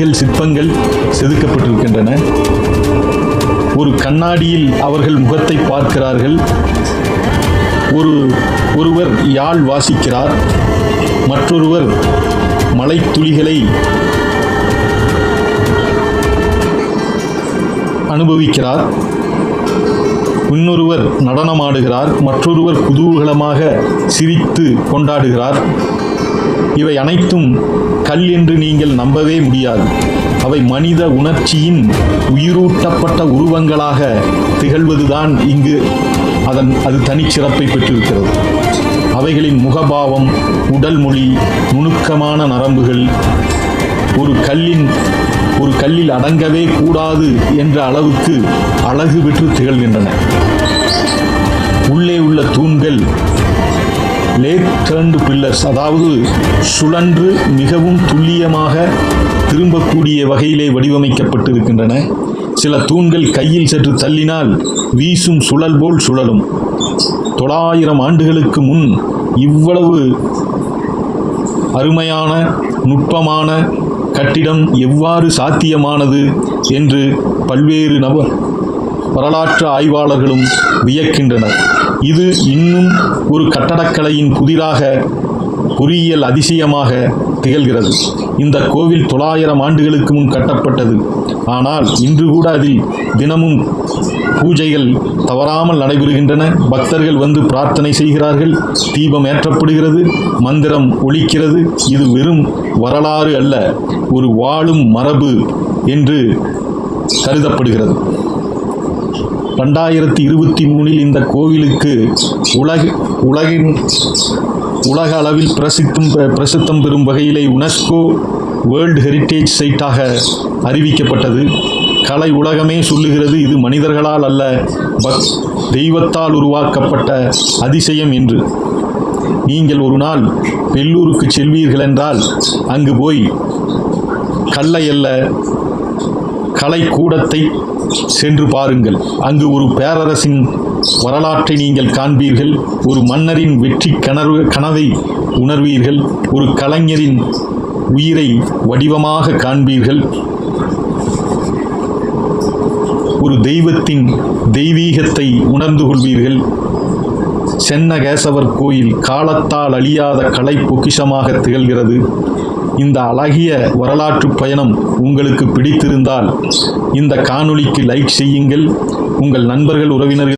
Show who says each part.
Speaker 1: சிற்பங்கள் செதுக்கப்பட்டிருக்கின்றன. ஒரு கண்ணாடியில் அவர்கள் முகத்தை பார்க்கிறார்கள். ஒரு ஒருவர் யாழ் வாசிக்கிறார். மற்றொருவர் மலைத்துளிகளை அனுபவிக்கிறார். இன்னொருவர் நடனமாடுகிறார். மற்றொருவர் குதூகலமாக சிரித்து கொண்டாடுகிறார். இவை அனைத்தும் கல் என்று நீங்கள் நம்பவே முடியாது. அவை மனித உணர்ச்சியின் உயிரூட்டப்பட்ட உருவங்களாக திகழ்வதுதான் இங்கு அதன் அது தனிச்சிறப்பை பெற்றிருக்கிறது. அவைகளின் முகபாவம் உடல் மொழி நுணுக்கமான நரம்புகள் ஒரு கல்லின் ஒரு கல்லில் அடங்கவே கூடாது என்ற அளவுக்கு அழகு பெற்று திகழ்கின்றன. உள்ளே உள்ள தூண்கள் லேட்ரண்ட் பில்லர்ஸ் அதாவது சுழன்று மிகவும் துல்லியமாக திரும்பக்கூடிய வகையிலே வடிவமைக்கப்பட்டிருக்கின்றன. சில தூண்கள் கையில் சற்று தள்ளினால் வீசும் சுழல் போல் சுழலும். தொள்ளாயிரம் ஆண்டுகளுக்கு முன் இவ்வளவு அருமையான நுட்பமான கட்டிடம் எவ்வாறு சாத்தியமானது என்று பல்வேறு நபர் வரலாற்று ஆய்வாளர்களும் வியக்கின்றனர். இது இன்னும் ஒரு கட்டடக்கலையின் புதிராக பொறியியல் அதிசயமாக திகழ்கிறது. இந்த கோவில் தொள்ளாயிரம் ஆண்டுகளுக்கு முன் கட்டப்பட்டது. ஆனால் இன்று கூட அதில் தினமும் பூஜைகள் தவறாமல் நடைபெறுகின்றன. பக்தர்கள் வந்து பிரார்த்தனை செய்கிறார்கள். தீபம் ஏற்றப்படுகிறது. மந்திரம் ஒழிக்கிறது இது வெறும் வரலாறு அல்ல ஒரு வாழும் மரபு என்று கருதப்படுகிறது. ரெண்டாயிரத்தி இருபத்தி மூணில் இந்த கோவிலுக்கு உலக உலகின் உலக அளவில் பிரசித்தும் பிரசித்தம் பெறும் வகையிலே யுனெஸ்கோ வேர்ல்டு ஹெரிட்டேஜ் சைட்டாக அறிவிக்கப்பட்டது. கலை உலகமே சொல்லுகிறது இது மனிதர்களால் அல்ல பக் தெய்வத்தால் உருவாக்கப்பட்ட அதிசயம் என்று. நீங்கள் ஒரு நாள் வெள்ளூருக்கு செல்வீர்கள் என்றால் அங்கு போய் கல்லை அல்ல கலை கூடத்தை சென்று பாருங்கள். அங்கு ஒரு பேரரசின் வரலாற்றை நீங்கள் காண்பீர்கள். ஒரு மன்னரின் வெற்றி கனவு கனவை உணர்வீர்கள். ஒரு கலைஞரின் உயிரை வடிவமாக காண்பீர்கள். ஒரு தெய்வத்தின் தெய்வீகத்தை உணர்ந்து கொள்வீர்கள். சென்னகேசவர் கோயில் காலத்தால் அழியாத கலை பொக்கிஷமாக திகழ்கிறது. இந்த அழகிய வரலாற்று பயணம் உங்களுக்கு பிடித்திருந்தால் இந்த காணொளிக்கு லைக் செய்யுங்கள். உங்கள் நண்பர்கள் உறவினர்கள்